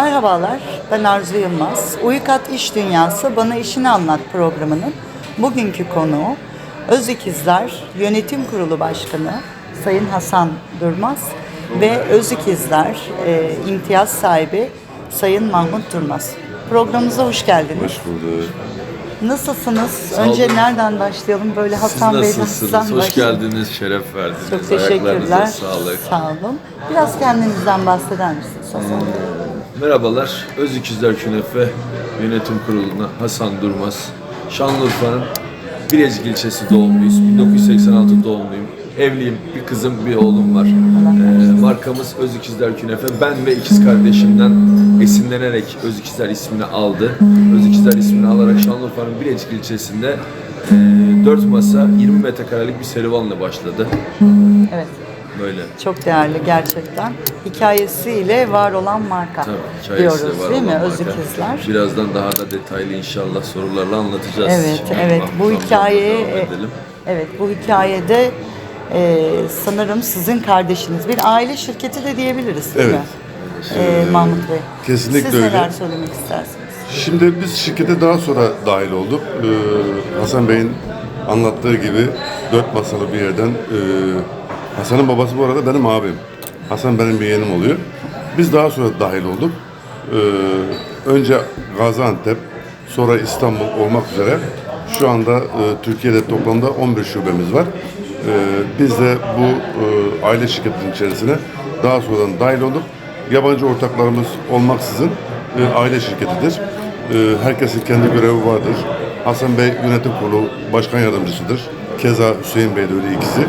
Merhabalar, ben Arzu Yılmaz. Uykat İş Dünyası Bana İşini Anlat programının bugünkü konuğu Özikizler Yönetim Kurulu Başkanı Sayın Hasan Durmaz ve Özikizler e, imtiyaz sahibi Sayın Mahmut Durmaz. Programımıza hoş geldiniz. Hoş bulduk. Nasılsınız? olun. Önce nereden başlayalım? Böyle Siz Hasan Bey'den nasılsınız? Hoş başlayalım. geldiniz, şeref verdiniz. Çok teşekkürler. Ayaklarınıza sağlık. Sağ olun. Biraz kendinizden bahseder misiniz Hasan Bey? Merhabalar, Öz İkizler Künefe Yönetim Kurulu'na Hasan Durmaz. Şanlıurfa'nın Bilecik ilçesi doğumluyuz. 1986 doğumluyum. Evliyim, bir kızım, bir oğlum var. Ee, markamız Öz İkizler Künefe. Ben ve ikiz kardeşimden esinlenerek Öz İkizler ismini aldı. Öz İkizler ismini alarak Şanlıurfa'nın Bilecik ilçesinde e, 4 masa 20 metrekarelik bir serüvanla başladı. Evet. Böyle. Çok değerli gerçekten. Hikayesiyle var olan marka Tabii hikayesi diyoruz de var değil mi? olan marka. Özikizler. Birazdan daha da detaylı inşallah sorularla anlatacağız. Evet, Şimdi evet. Bu Mahmut hikaye, Hanım'la devam edelim. evet bu hikayede e, sanırım sizin kardeşiniz. Bir aile şirketi de diyebiliriz değil mi? E, Mahmut Bey. Kesinlikle Siz öyle. neler söylemek istersiniz? Şimdi biz şirkete daha sonra dahil olduk. Ee, Hasan Bey'in anlattığı gibi dört masalı bir yerden e, Hasan'ın babası bu arada benim abim. Hasan benim bir yeğenim oluyor. Biz daha sonra dahil olduk. Ee, önce Gaziantep, sonra İstanbul olmak üzere şu anda e, Türkiye'de toplamda 11 şubemiz var. Ee, biz de bu e, aile şirketinin içerisine daha sonradan dahil olduk. Yabancı ortaklarımız olmaksızın e, aile şirketidir. E, herkesin kendi görevi vardır. Hasan Bey yönetim kurulu başkan yardımcısıdır. Keza Hüseyin Bey de öyle ikisi.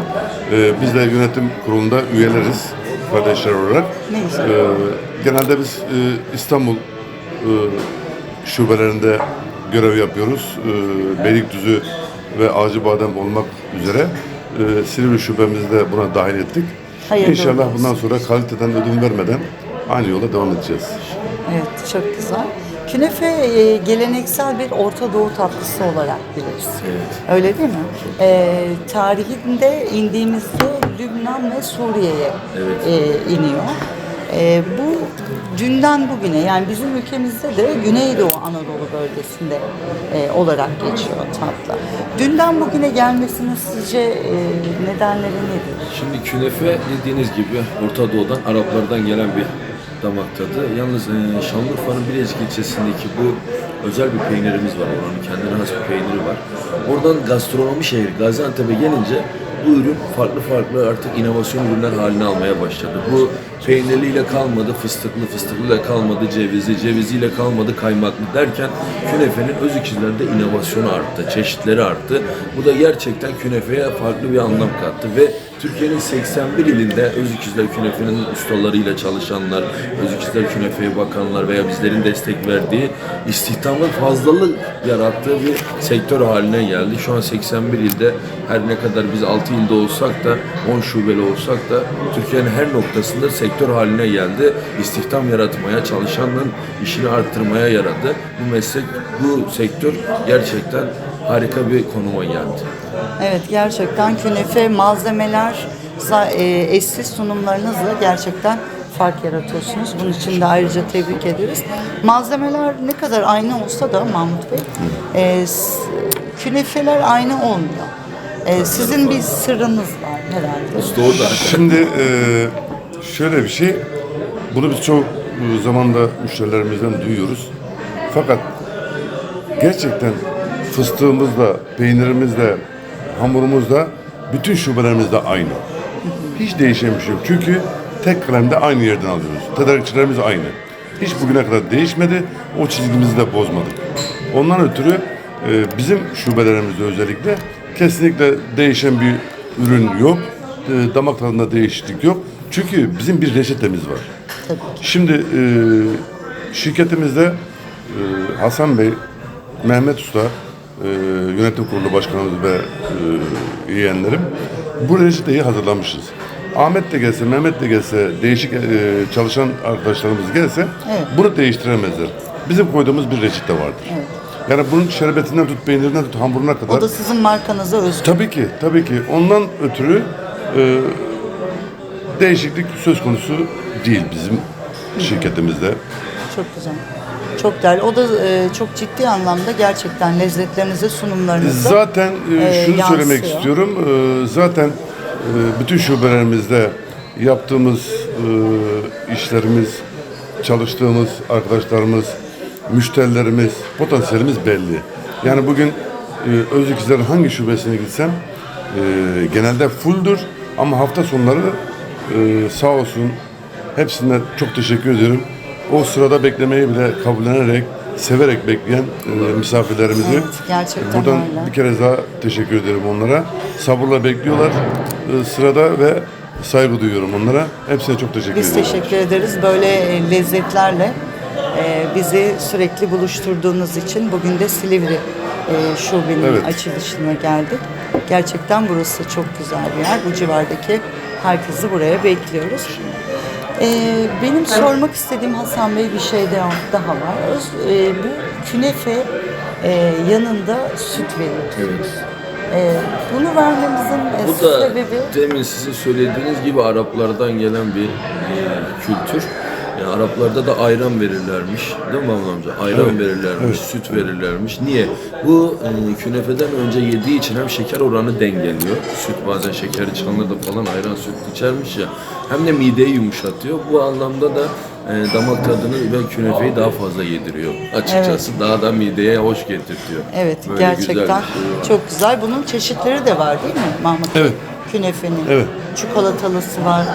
E, biz de yönetim kurulunda üyeleriz kardeşler olarak. Ne güzel. E, genelde biz e, İstanbul e, şubelerinde görev yapıyoruz. E, Beylikdüzü ve Acıbadem olmak üzere e, Silivri şubemizde buna dahil ettik. Hayırlı İnşallah olsun. bundan sonra kaliteden ödün vermeden aynı yola devam edeceğiz. Evet, çok güzel. Künefe e, geleneksel bir Orta Doğu tatlısı olarak biliriz. Öyle değil mi? E, tarihinde indiğimizde Lübnan ve Suriye'ye e, iniyor. E, bu dünden bugüne yani bizim ülkemizde de Güneydoğu Anadolu bölgesinde e, olarak geçiyor tatlı. Dünden bugüne gelmesinin sizce e, nedenleri nedir? Şimdi künefe dediğiniz gibi Orta Doğu'dan Araplardan gelen bir damak tadı. Yalnız e, Şanlıurfa'nın Bilecik ilçesindeki bu özel bir peynirimiz var. Oranın kendine has bir peyniri var. Oradan gastronomi şehri Gaziantep'e gelince bu ürün farklı farklı artık inovasyon ürünler haline almaya başladı. Bu peynirliyle kalmadı, fıstıklı fıstıklıyla kalmadı, cevizli ceviziyle kalmadı, kaymaklı derken künefenin öz ikizlerde inovasyonu arttı, çeşitleri arttı. Bu da gerçekten künefeye farklı bir anlam kattı ve Türkiye'nin 81 ilinde öz ikizler künefenin ustalarıyla çalışanlar, öz ikizler künefeye bakanlar veya bizlerin destek verdiği istihdamın fazlalık yarattığı bir sektör haline geldi. Şu an 81 ilde her ne kadar biz 6 ilde olsak da 10 şubeli olsak da Türkiye'nin her noktasında sektör haline geldi. İstihdam yaratmaya, çalışanın işini arttırmaya yaradı. Bu meslek, bu sektör gerçekten harika bir konuma geldi. Evet gerçekten künefe malzemeler e, eşsiz sunumlarınızla gerçekten fark yaratıyorsunuz. Bunun için de ayrıca tebrik ederiz. Malzemeler ne kadar aynı olsa da Mahmut Bey e, künefeler aynı olmuyor. E, sizin bir sırrınız var herhalde. Doğru da. Şimdi e, şöyle bir şey, bunu biz çok zamanda müşterilerimizden duyuyoruz. Fakat gerçekten fıstığımızla, peynirimizle, hamurumuzla bütün şubelerimizde aynı. Hiç değişen bir şey yok. Çünkü tek kalemde aynı yerden alıyoruz. Tedarikçilerimiz aynı. Hiç bugüne kadar değişmedi. O çizgimizi de bozmadık. Ondan ötürü e, bizim şubelerimizde özellikle kesinlikle değişen bir ürün yok. E, damak tadında değişiklik yok. Çünkü bizim bir reçetemiz var. Tabii ki. Şimdi e, şirketimizde e, Hasan Bey, Mehmet Usta, e, yönetim kurulu başkanımız ve e, yeğenlerim bu reçeteyi hazırlamışız. Ahmet de gelse, Mehmet de gelse, değişik e, çalışan arkadaşlarımız gelse Evet. bunu değiştiremezler. Bizim koyduğumuz bir reçete vardır. Yani bunun şerbetinden tut, peynirinden tut, hamuruna kadar. O da sizin markanıza özgü. Tabii ki, tabii ki. Ondan ötürü e, değişiklik söz konusu değil bizim şirketimizde. Çok güzel. Çok değerli. O da e, çok ciddi anlamda gerçekten lezzetlerinize, sunumlarınıza Zaten e, e, şunu söylemek yansıyor. istiyorum. E, zaten e, bütün şubelerimizde yaptığımız e, işlerimiz, çalıştığımız arkadaşlarımız, müşterilerimiz, potansiyelimiz belli. Yani bugün e, Özükizler'in hangi şubesine gitsem e, genelde fulldür ama hafta sonları e, sağ olsun hepsine çok teşekkür ediyorum. O sırada beklemeyi bile kabullenerek, severek bekleyen e, misafirlerimizi Evet, gerçekten buradan öyle. bir kere daha teşekkür ederim onlara. Sabırla bekliyorlar e, sırada ve saygı duyuyorum onlara. Hepsine çok teşekkür Biz ediyorum. teşekkür ederiz böyle e, lezzetlerle bizi sürekli buluşturduğunuz için bugün de Silivri şubenin Evet. açılışına geldik. Gerçekten burası çok güzel bir yer. Bu civardaki herkesi buraya bekliyoruz. E, benim sormak istediğim Hasan Bey bir şey daha, var. Öz- e, bu künefe e, yanında süt veriyorsunuz. E, bunu vermemizin e, Bu da sebebi demin sizin söylediğiniz gibi Araplardan gelen bir e, kültür. Yani Araplarda da ayran verirlermiş, değil mi Mahmut amca? Ayran verirlermiş, süt verirlermiş. Niye? Bu e, künefeden önce yediği için hem şeker oranı dengeliyor. Süt bazen şekeri çalınırdı falan ayran süt içermiş ya. Hem de mideyi yumuşatıyor. Bu anlamda da e, damak tadını ve künefeyi daha fazla yediriyor. Açıkçası daha da mideye hoş getirtiyor. Evet Böyle güzel gerçekten şey var. çok güzel. Bunun çeşitleri de var değil mi Mahmut? Evet. Künefenin. Evet. Çikolatalısı var,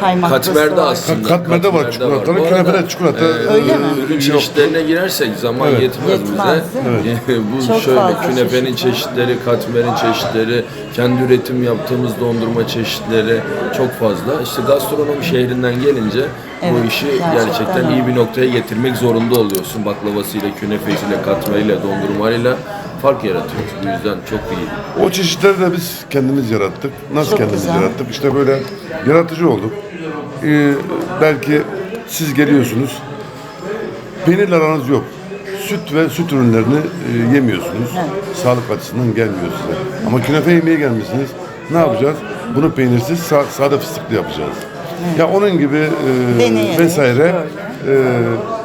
kaymaklısı Katmer'de var. aslında. Katmer'de var çikolatalı, Bu arada, künefede çikolata, Öyle mi? Ürün çeşitlerine girersek zaman Evet. yetmez, Yetmez, bize. Bu Çok şöyle fazla künefenin çeşit var. çeşitleri, katmerin çeşitleri, kendi üretim yaptığımız dondurma çeşitleri çok fazla. İşte gastronomi şehrinden gelince bu Evet, işi gerçekten gerçekten öyle. iyi bir noktaya getirmek zorunda oluyorsun. Baklavasıyla, künefesiyle, katmeriyle, dondurmayla fark yaratıyoruz. Bu yüzden çok iyi. O çeşitleri de biz kendimiz yarattık. Nasıl Çok kendimiz güzel. yarattık? İşte böyle yaratıcı olduk. Ee, belki siz geliyorsunuz. Peynirle aranız yok. Süt ve süt ürünlerini e, yemiyorsunuz. Sağlık açısından gelmiyor size. Ama künefe yemeye gelmişsiniz. Ne yapacağız? Bunu peynirsiz sa- sade fıstıklı yapacağız. Ya onun gibi e, Deneyerek, vesaire. E,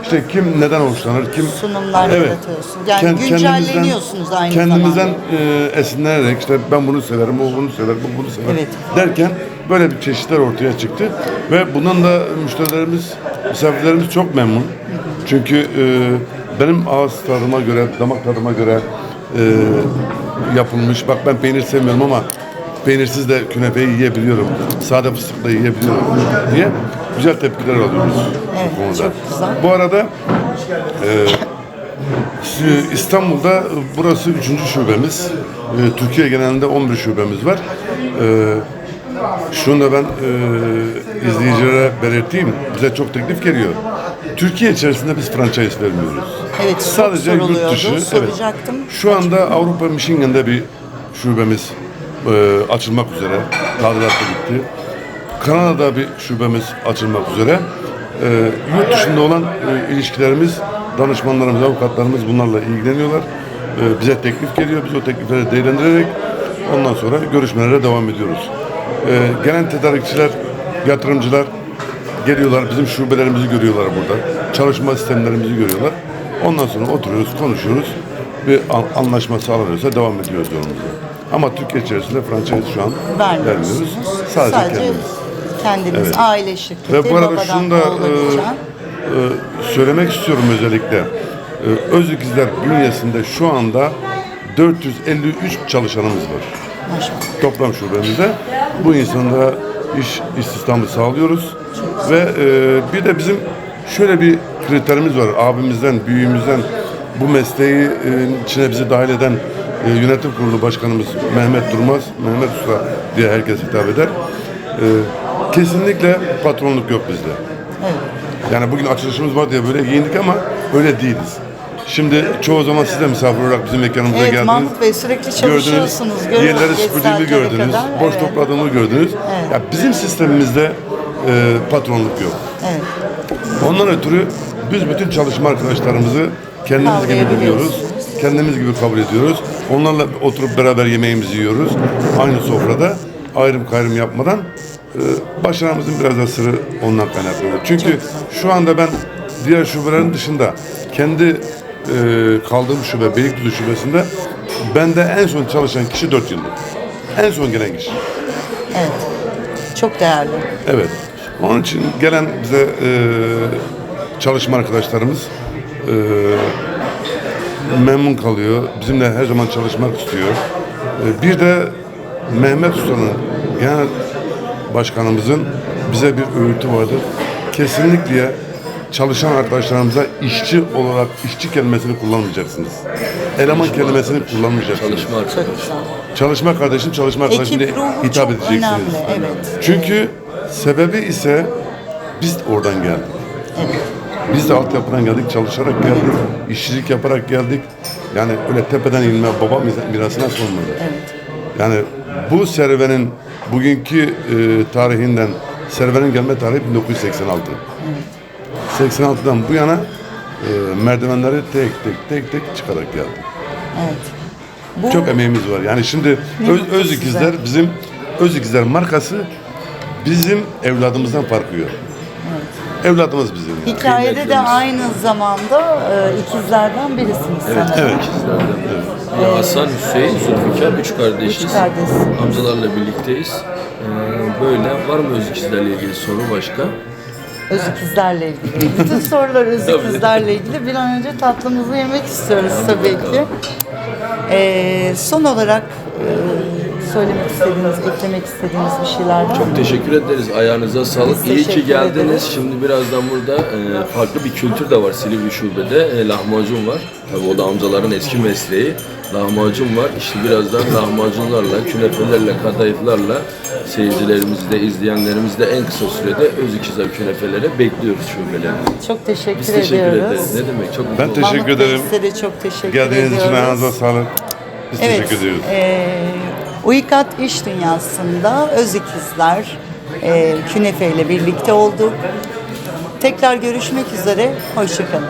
işte kim neden hoşlanır, kim Sunumlar yaratıyorsun. Yani Kend- güncelleniyorsunuz aynı kendimizden zamanda. e, esinlenerek işte ben bunu severim, o bunu sever, bu bunu sever Evet. derken böyle bir çeşitler ortaya çıktı ve bundan da müşterilerimiz, misafirlerimiz çok memnun. Çünkü e, benim ağız tadıma göre, damak tadıma göre e, yapılmış. Bak ben peynir sevmiyorum ama peynirsiz de künefeyi yiyebiliyorum. Sade fıstıkla yiyebiliyorum diye güzel tepkiler alıyoruz Evet, bu konuda. çok güzel. Bu arada ee, İstanbul'da e, burası üçüncü şubemiz. Ee, Türkiye genelinde 11 şubemiz var. Ee, şunu da ben e, izleyicilere belirteyim. Bize çok teklif geliyor. Türkiye içerisinde biz franchise vermiyoruz. Evet, Sadece yurt dışı. evet. Şu anda Avrupa Michigan'da bir şubemiz e, açılmak üzere. Tadilatı bitti. Kanada'da bir şubemiz açılmak üzere. E, yurt dışında olan e, ilişkilerimiz, danışmanlarımız, avukatlarımız bunlarla ilgileniyorlar. E, bize teklif geliyor. Biz o teklifleri değerlendirerek ondan sonra görüşmelere devam ediyoruz. E, gelen tedarikçiler, yatırımcılar geliyorlar. Bizim şubelerimizi görüyorlar burada. Çalışma sistemlerimizi görüyorlar. Ondan sonra oturuyoruz, konuşuyoruz. Bir an- anlaşma sağlanıyorsa devam ediyoruz yolumuza. Ama Türkiye içerisinde franchise şu an vermiyoruz. Vermiyorsunuz. Sadece, kendimiz. Kendiniz, Evet. aile şirketi, Ve bu arada babadan şunu da oğula e, geçen. e, söylemek istiyorum özellikle. E, Özükizler bünyesinde şu anda 453 çalışanımız var. Maşallah. Toplam şubemizde. Bu insanlara iş istihdamı sağlıyoruz. Ve e, bir de bizim şöyle bir kriterimiz var. Abimizden, büyüğümüzden bu mesleği e, içine bizi dahil eden e, yönetim kurulu başkanımız Mehmet Durmaz, Mehmet Usta diye herkes hitap eder. E, kesinlikle patronluk yok bizde. Evet. Yani bugün açılışımız var diye böyle giyindik ama öyle değiliz. Şimdi çoğu zaman siz de misafir olarak bizim mekanımıza Evet geldiniz. Mahmut Bey sürekli çalışıyorsunuz. Gördünüz, yerleri Geç süpürdüğümü saatlere gördünüz, kadar. boş Evet. topladığımı gördünüz. Ya bizim sistemimizde e, patronluk yok. Evet. Ondan ötürü biz bütün çalışma arkadaşlarımızı kendimiz gibi Kavrayabiliyorsunuz. biliyoruz. Kendimiz gibi kabul ediyoruz. Onlarla oturup beraber yemeğimizi yiyoruz. Aynı sofrada ayrım kayrım yapmadan e, başarımızın biraz da sırrı ondan kaynaklanıyor. Çünkü şu anda ben diğer şubelerin dışında kendi e, kaldığım şube Beylikdüzü şubesinde bende en son çalışan kişi 4 yıldır. En son gelen kişi. Evet. Çok değerli. Evet. Onun için gelen bize e, çalışma arkadaşlarımız e, memnun kalıyor. Bizimle her zaman çalışmak istiyor. E, bir de Mehmet Usta'nın genel başkanımızın bize bir öğütü vardır. Kesinlikle çalışan arkadaşlarımıza işçi olarak işçi kelimesini kullanmayacaksınız. Eleman kelimesini kullanmayacaksınız. Çalışma güzel. Çalışma kardeşim, çalışma arkadaşım diye hitap edeceksiniz. önemli. Evet. Çünkü sebebi ise biz oradan geldik. Biz de altyapıdan geldik, çalışarak geldik, işçilik yaparak geldik. Yani öyle tepeden inme baba mirasına sormadı. Yani bu serüvenin bugünkü e, tarihinden, serüvenin gelme tarihi 1986. 86'dan bu yana e, merdivenleri tek tek tek tek çıkarak geldik. Evet. Bu Çok emeğimiz var. Yani şimdi Ne öz, öz size. ikizler bizim öz ikizler markası bizim evladımızdan farkı yok. Evladımız bizim. Yani. hikayede de aynı zamanda e, ikizlerden birisiniz sanırım. Evet. ikizlerden. Ya Hasan, Hüseyin, Zülfikar, üç kardeşiz. Üç kardeş. Amcalarla birlikteyiz. Ee, böyle var mı öz ikizlerle ilgili soru başka? Öz ikizlerle ilgili. Bütün sorular öz Tabii. ikizlerle ilgili. Bir an önce tatlımızı yemek istiyoruz tabii ki. Ee, son olarak e, söylemek istediğiniz, eklemek istediğiniz bir şeyler var mı? Çok teşekkür ederiz. Ayağınıza sağlık. Biz İyi ki teşekkür geldiniz. ederiz. Şimdi birazdan burada e, farklı bir kültür de var Silivri Şube'de. E, lahmacun var. Tabii o da amcaların eski mesleği. Lahmacun var. İşte birazdan lahmacunlarla, künefelerle, kadayıflarla seyircilerimizi de, izleyenlerimizi de en kısa sürede öz ikizler künefelere bekliyoruz şubelerine. Çok teşekkür, Biz teşekkür ediyoruz. ederiz. Ne demek? Çok mutlu Ben oldum. teşekkür Mahmut Bey, ederim. Size de çok teşekkür Geldiğiniz ediyoruz. için ayağınıza sağlık. Biz Evet, teşekkür ediyoruz. e, Uykat İş Dünyası'nda Öz İkizler e, Künefe ile birlikte olduk. Tekrar görüşmek üzere, hoşçakalın.